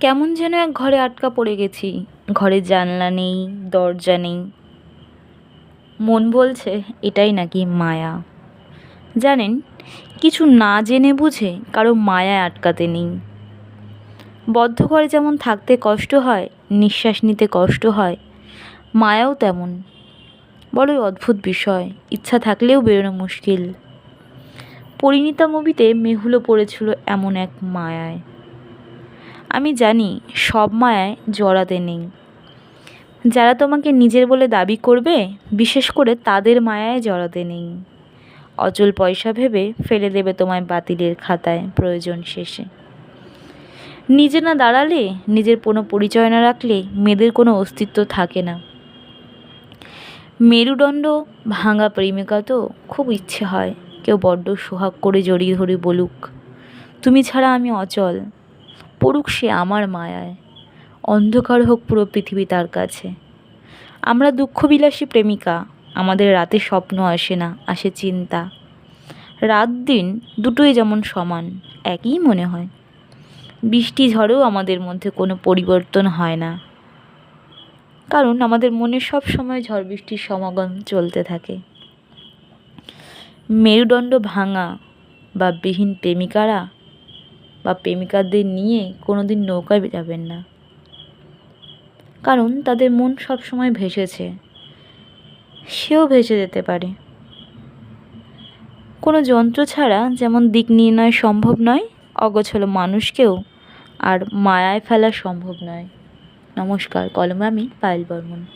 কেমন যেন এক ঘরে আটকা পড়ে গেছি। ঘরে জানলা নেই, দরজা নেই। মন বলছে, এটাই নাকি মায়া। জানেন, কিছু না জেনে বুঝে কারও মায়ায় আটকাতে নেই। বদ্ধ ঘরে যেমন থাকতে কষ্ট হয়, নিঃশ্বাস নিতে কষ্ট হয়, মায়াও তেমন। বড়ই অদ্ভুত বিষয়, ইচ্ছা থাকলেও বেরোনো মুশকিল। পরিণীতা মুভিতে মেহুলো পড়েছিল এমন এক মায়ায়। আমি জানি সব মায়ায় জড়াতে নেই। যারা তোমাকে নিজের বলে দাবি করবে, বিশেষ করে তাদের মায়ায় জড়াতে নেই। অচল পয়সা ভেবে ফেলে দেবে তোমায় বাতিলের খাতায় প্রয়োজন শেষে। নিজে না দাঁড়ালে, নিজের কোনো পরিচয় না রাখলে মেয়েদের কোনো অস্তিত্ব থাকে না। মেরুদণ্ড ভাঙা প্রেমিকা তো খুব ইচ্ছে হয়, কেউ বড্ড সোহাগ করে জড়িয়ে ধরে বলুক, তুমি ছাড়া আমি অচল। পড়ুক সে আমার মায়ায়, অন্ধকার হোক পুরো পৃথিবী তার কাছে। আমরা দুঃখবিলাসী প্রেমিকা, আমাদের রাতে স্বপ্ন আসে না, আসে চিন্তা। রাত দিন দুটোই যেমন সমান, একই মনে হয়। বৃষ্টি ঝড়েও আমাদের মধ্যে কোনো পরিবর্তন হয় না। কারণ আমাদের মনে সব সময় ঝড় বৃষ্টির সমাগম চলতে থাকে। মেরুদণ্ড ভাঙা বা বিহীন প্রেমিকারা বা প্রেমিকাদের নিয়ে কোনো দিন নৌকায় যাবেন না। কারণ তাদের মন সব সময় ভেসেছে। সেও ভেসে যেতে পারে। কোনো যন্ত্র ছাড়া যেমন দিক নির্ণয় সম্ভব নয়, অগোছল মানুষকেও আর মায়ায় ফেলা সম্ভব নয়। নমস্কার, কলমে আমি পায়েল বর্মন।